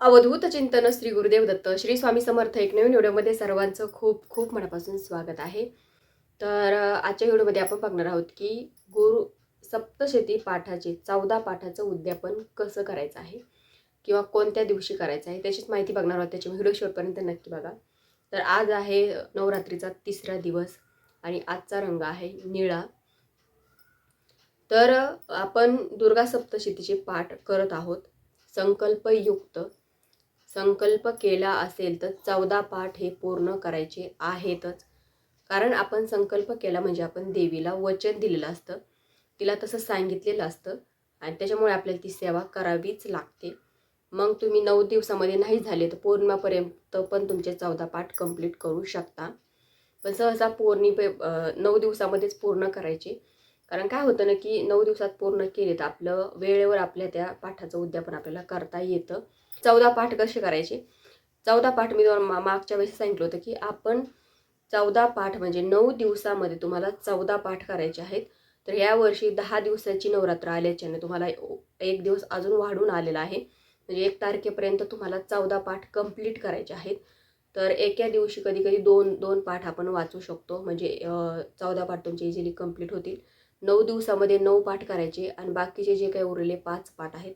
अवधूत चिंतन श्री गुरुदेव दत्त. श्री स्वामी समर्थ एक नवीन व्हिडिओमध्ये सर्वांचं खूप खूप मनापासून स्वागत आहे. तर आजच्या व्हिडिओमध्ये आपण बघणार आहोत की गुरु सप्तशती पाठाचे चौदा पाठाचं उद्यापन कसं करायचं आहे किंवा कोणत्या दिवशी करायचं आहे त्याचीच माहिती बघणार आहोत. त्याची व्हिडिओ शेवटपर्यंत नक्की बघा. तर आज आहे नवरात्रीचा तिसरा दिवस आणि आजचा रंग आहे निळा. तर आपण दुर्गा सप्तशतीचे पाठ करत आहोत. संकल्पयुक्त संकल्प केला असेल तर चौदा पाठ हे पूर्ण करायचे आहेतच. कारण आपण संकल्प केला म्हणजे आपण देवीला वचन दिलेलं असतं. तिला तसं सांगितलेलं असतं. आणि त्याच्यामुळे आपल्याला ती सेवा करावीच लागते. मग तुम्ही नऊ दिवसामध्ये नाही झाले तर पौर्णिमापर्यंत पण तुमचे चौदा पाठ कंप्लीट करू शकता. पण सहसा पौर्णिमे नऊ दिवसामध्येच पूर्ण करायचे. कारण काय होतं ना की नऊ दिवसात पूर्ण केले तर आपलं वेळेवर आपल्या त्या पाठाचं उद्यापन आपल्याला करता येतं. चौदा पाठ कसे करायचे? चौदा पाठ मी तुम्हाला मा- मागच्या वेळेस सांगितलं होतं की आपण चौदा पाठ म्हणजे नऊ दिवसामध्ये तुम्हाला चौदा पाठ करायचे आहेत. तर यावर्षी दहा दिवसाची नवरात्र आल्याच्याने तुम्हाला एक दिवस अजून वाढून आलेला आहे. म्हणजे एक तारखेपर्यंत तुम्हाला चौदा पाठ कंप्लीट करायचे आहेत. तर एका दिवशी कधी कधी दोन दोन पाठ आपण वाचू शकतो. म्हणजे चौदा पाठ तुमचे इझिली कंप्लीट होतील. नऊ दिवसामध्ये नऊ पाठ करायचे आणि बाकीचे जे काही उरलेले पाच पाठ आहेत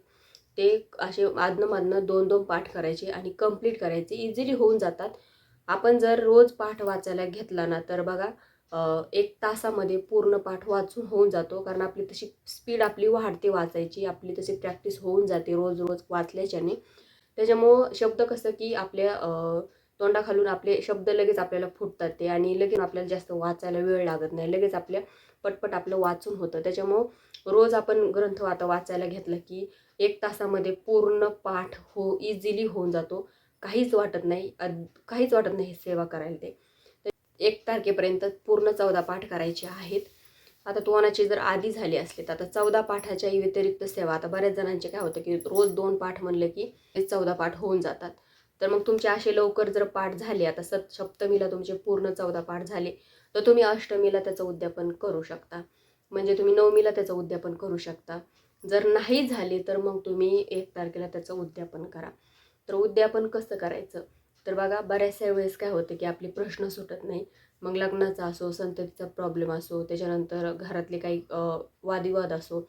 ते असे आदनं मादनं दोन दोन पाठ करायचे आणि कंप्लीट करायचे. इझिली होऊन जातात. आपण जर रोज पाठ वाचायला घेतला ना तर बघा एक तासामध्ये पूर्ण पाठ वाचून होऊन जातो. कारण आपली तशी स्पीड आपली वाढते वाचायची आपली तशी प्रॅक्टिस होऊन जाते रोज रोज वाचल्याच्याने. त्याच्यामुळं शब्द कसं की आपल्या तोंडाखालून आपले शब्द लगेच आपल्याला फुटतात ते आणि लगेच आपल्याला जास्त वाचायला वेळ लागत नाही. लगेच आपल्या पटपट आपलं वाचून होतं. त्याच्यामुळं रोज आपण ग्रंथ आता वाचायला घेतला की एक तासामध्ये पूर्ण पाठ हो इझिली होऊन जातो. काहीच वाटत नाही. काहीच वाटत नाही सेवा करायला ते. तर एक तारखेपर्यंत पूर्ण चौदा पाठ करायचे आहेत. आता तुम्हालाचे जर आधी झाली असली तर आता चौदा पाठाच्या व्यतिरिक्त सेवा. आता बऱ्याच जणांचे काय होतं की रोज दोन पाठ म्हणलं की चौदा पाठ होऊन जातात. तर मग तुमचे असे लवकर जर पाठ झाले आता सप्त सप्तमीला तुमचे पूर्ण चौदा पाठ झाले तर तुम्ही अष्टमीला त्याचं उद्यापन करू शकता. म्हणजे तुम्ही नवमीला त्याचं उद्यापन करू शकता. जर नाही झाले तर मग तुम्ही एक तारखेला त्याचं उद्यापन करा. तर उद्यापन कसं करायचं? तर बघा बऱ्याचशा वेळेस काय होतं की आपले प्रश्न सुटत नाही. मग लग्नाचा असो संततीचा प्रॉब्लेम असो त्याच्यानंतर घरातले काही वादविवाद असो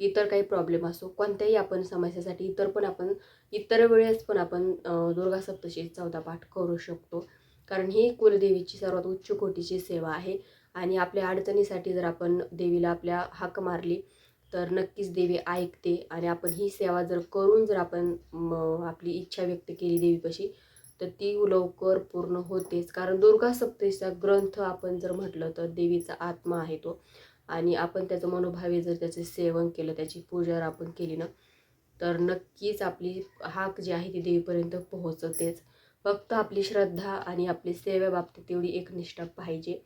इतर काही प्रॉब्लेम असो कोणत्याही आपण समस्यासाठी इतर पण आपण इतर वेळेस पण आपण दुर्गा सप्तशी चौदा पाठ करू शकतो. कारण ही कुलदेवीची सर्वात उच्च कोटीची सेवा आहे. आणि आपल्या अडचणीसाठी जर आपण देवीला आपल्या हाक मारली तर नक्कीच देवी ऐकते. आणि आपण ही सेवा जर करून जर आपण आपली इच्छा व्यक्त केली देवीपाशी तर ती लवकर पूर्ण होतेच. कारण दुर्गा सप्तशीचा ग्रंथ आपण जर म्हटलं तर देवीचा आत्मा आहे तो. आणि आपण त्याचं मनोभावे जर त्याचं सेवन केलं त्याची पूजा जर आपण केली ना तर नक्कीच आपली हाक जी आहे ती देवीपर्यंत पोहोचतेच. फक्त आपली श्रद्धा आणि आपली सेवेबाबतीत तेवढी एकनिष्ठा पाहिजे.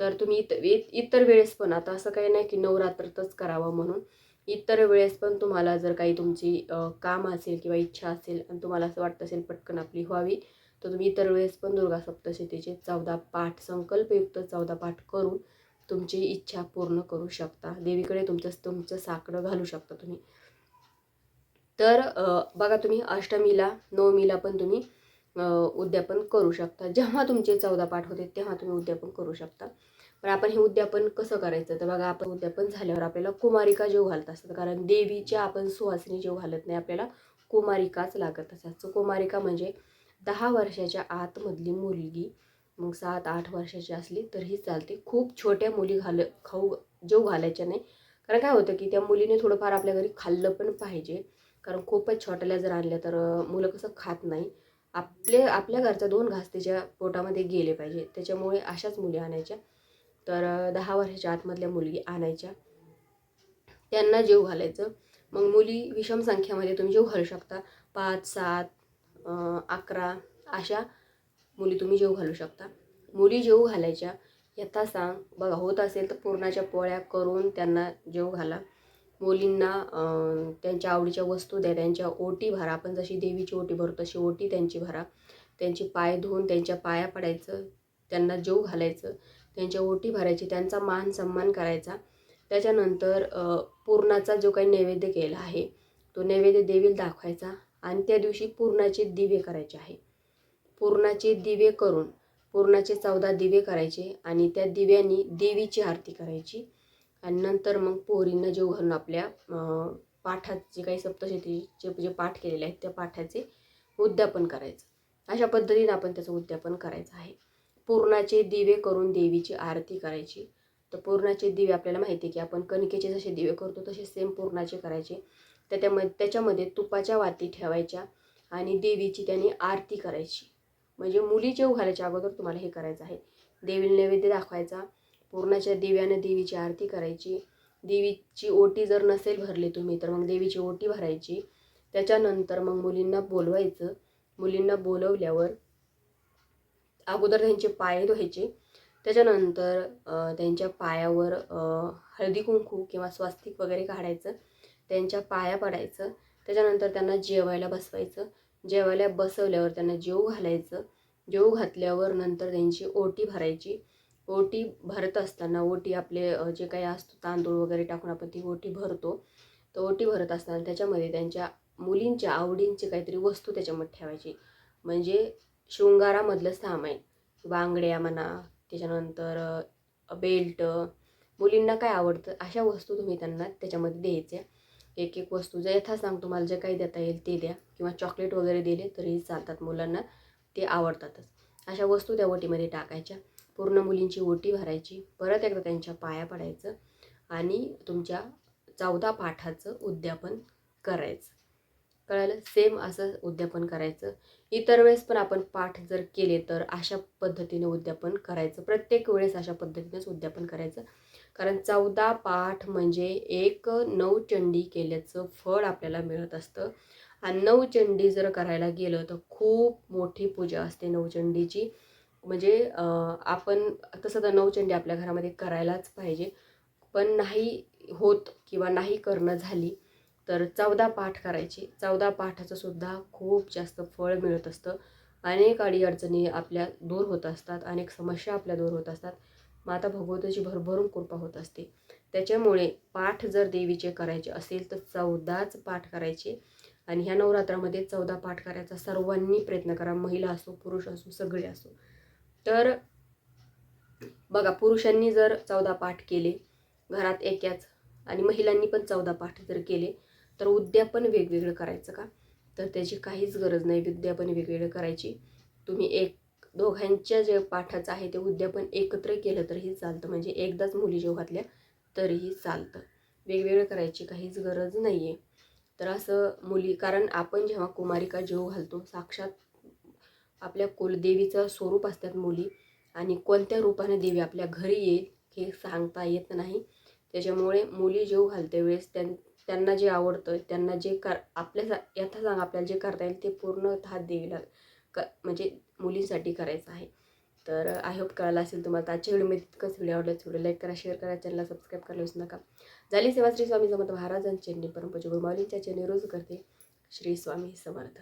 तर तुम्ही इत इतर वेळेस पण आता असं काही नाही की नवरात्रातच करावं म्हणून इतर वेळेस पण तुम्हाला जर काही तुमची काम असेल किंवा इच्छा असेल आणि तुम्हाला असं वाटत असेल पटकन आपली व्हावी तर तुम्ही इतर वेळेस पण दुर्गा सप्तशतीचे चौदा पाठ संकल्पयुक्त चौदा पाठ करून तुमची इच्छा पूर्ण करू शकता. देवीकडे तुमचं तुमचं साकडं घालू शकता तुम्ही. तर बघा तुम्ही अष्टमीला नवमीला पण तुम्ही उद्यापन करू शकता. जेव्हा तुमचे चौदा पाठ होते तेव्हा तुम्ही उद्यापन करू शकता. पण आपण हे उद्यापन कसं करायचं? तर बघा आपण उद्यापन झाल्यावर आपल्याला कुमारिका जेव घालत असतात. कारण देवीच्या आपण सुवासिनी जेव घालत नाही. आपल्याला कुमारिकाच लागत असतात. सो कुमारिका म्हणजे दहा वर्षाच्या आतमधली मुलगी. मग सात आठ वर्षाची असली तरीही चालते. खूप छोट्या मुली घाल खाऊ जेव घालायच्या नाही. कारण काय होतं की त्या मुलीने थोडंफार आपल्या घरी खाल्लं पण पाहिजे. कारण खूपच छोट्याला जर आणल्या तर मुलं कसं खात नाही. आपले आपल्या घरचा दोन घास त्याच्या पोटामध्ये गेले पाहिजे. त्याच्यामुळे अशाच मुली आणायच्या. तर दहा वर्षाच्या आतमधल्या मुलगी आणायच्या. त्यांना जेव घालायचं. मग मुली विषम संख्यामध्ये तुम्ही जेव घालू शकता. पाच सात अकरा अशा मुली तुम्ही जेव घालू शकता. मुली जेव घालायच्या. यथा सांग. बघा होत असेल तर पुरणाच्या पोळ्या करून त्यांना जेव घाला. मुलींना त्यांच्या आवडीच्या वस्तू द्या. त्यांच्या ओटी भरा. आपण जशी देवीची ओटी भरतो तशी ओटी त्यांची भरा. त्यांचे पाय धुवून त्यांच्या पाया पडायचं. त्यांना जेव घालायचं. त्यांच्या ओटी भरायची. त्यांचा मान सन्मान करायचा. त्याच्यानंतर पूर्णाचा पुरणाचा जो काही नैवेद्य केला आहे तो नैवेद्य देवीला दाखवायचा. आणि त्या दिवशी पूर्णाचे दिवे करायचे आहे. पूर्णाचे दिवे करून पूर्णाचे चौदा दिवे करायचे आणि त्या दिव्यांनी देवीची आरती करायची. आणि नंतर मग पोहरींना जेव घालून आपल्या पाठात जे काही सप्तशतीचे जे पाठ केलेले आहेत त्या पाठाचे उद्यापन करायचं. अशा पद्धतीने आपण त्याचं उद्यापन करायचं आहे. पूर्णाचे दिवे करून देवीची आरती करायची. तर पूर्णाचे दिवे आपल्याला माहिती आहे की आपण कणकेचे जसे दिवे करतो तसे सेम पूर्णाचे करायचे. त्याच्यामध्ये त्याच्यामध्ये तुपाच्या वाती ठेवायच्या आणि देवीची त्याने आरती करायची. म्हणजे मुली जेव घालायच्या अगोदर तुम्हाला हे करायचं आहे. देवीला नैवेद्य दाखवायचा. पूर्णाच्या दिव्यानं देवीची आरती करायची. देवीची ओटी जर नसेल भरली तुम्ही तर मग देवीची ओटी भरायची. त्याच्यानंतर मग मुलींना बोलवायचं. मुलींना बोलवल्यावर अगोदर त्यांचे पाय धुवायचे. त्याच्यानंतर त्यांच्या पायावर हळदी कुंकू किंवा स्वास्तिक वगैरे काढायचं. त्यांच्या पाया पडायचं. त्याच्यानंतर त्यांना जेवायला बसवायचं. जेवायला बसवल्यावर त्यांना जेव घालायचं. जेव घातल्यावर नंतर त्यांची ओटी भरायची. ओटी भरत असताना ओटी आपले जे काही असतो तांदूळ वगैरे टाकून आपण ती ओटी भरतो. तर ओटी भरत असताना त्याच्यामध्ये त्यांच्या मुलींच्या आवडींची काहीतरी वस्तू त्याच्यामध्ये ठेवायची. म्हणजे शृंगारामधलं सामान बांगड्या म्हणा त्याच्यानंतर बेल्ट मुलींना काय आवडतं अशा वस्तू तुम्ही त्यांना त्याच्यामध्ये द्यायच्या. एक एक वस्तू जे यथासांग तुम्हाला जे काही देता येईल ते द्या. किंवा चॉकलेट वगैरे दिले तरीही चालतात मुलांना ते आवडतातच. अशा वस्तू त्या ओटीमध्ये टाकायच्या. पूर्ण मुलींची ओटी भरायची परत एकदा त्यांच्या पाया पडायचं आणि तुमच्या चौदा पाठाचं उद्यापन करायचं. कळालं? सेम असं उद्यापन करायचं. इतर वेळेस पण आपण पाठ जर केले तर अशा पद्धतीने उद्यापन करायचं. प्रत्येक वेळेस अशा पद्धतीनेच उद्यापन करायचं. कारण चौदा पाठ म्हणजे एक नवचंडी केल्याचं फळ आपल्याला मिळत असतं. आणि नवचंडी जर करायला गेलं तर खूप मोठी पूजा असते नवचंडीची म्हणजे आपण तसं तर नवचंडी आपल्या घरामध्ये करायलाच पाहिजे. पण नाही होत किंवा नाही करणं झाली तर चौदा पाठ करायची. चौदा पाठाचं सुद्धा खूप जास्त फळ मिळत असतं. अनेक अडीअडचणी आपल्या दूर होत असतात. अनेक समस्या आपल्या दूर होत असतात. माता भगवताची भरभरून कृपा होत असते. त्याच्यामुळे पाठ जर देवीचे करायचे असेल तर चौदाच पाठ करायचे. आणि ह्या नवरात्रामध्ये चौदा पाठ करायचा सर्वांनी प्रयत्न करा. महिला असो पुरुष असो सगळे असो. तर बघा पुरुषांनी जर चौदा पाठ केले घरात एकाच आणि महिलांनी पण चौदा पाठ जर केले तर उद्यापन वेगवेगळं करायचं का? तर त्याची काहीच गरज नाही. उद्यापन वेगवेगळं करायची. तुम्ही एक दोघांच्या जे पाठाचं आहे ते उद्यापन एकत्र केलं तरीही चालतं. म्हणजे एकदाच मुली जेव घातल्या तरीही चालतं. वेगवेगळं करायची काहीच गरज नाही आहे तर असं मुली कारण आपण जेव्हा कुमारिका जेव घालतो साक्षात आपल्या कुलदेवीचं स्वरूप असतात मुली आणि कोणत्या रूपाने देवी आपल्या घरी येईल हे सांगता येत नाही. त्याच्यामुळे मुली जेव घालते वेळेस त्यां त्यांना जे आवडतं त्यांना जे कर आपल्या यथा सांग आपल्याला जे करता येईल ते पूर्णतः देवीला क म्हणजे मुलींसाठी करायचं आहे. तर आय होप कळालं असेल तुम्हाला. तर आजच्या व्हिडिओमध्ये तितकंच व्हिडिओ आवडला व्हिडिओ लाईक करा शेअर करा चॅनलला सबस्क्राईब करायला विसरू नका. झाली सेवा श्री स्वामी समर्थ महाराजांची चेन्नी परमपूज्य गुरुमाऊलींच्या चेन्नी रोज करते श्री स्वामी समर्थ.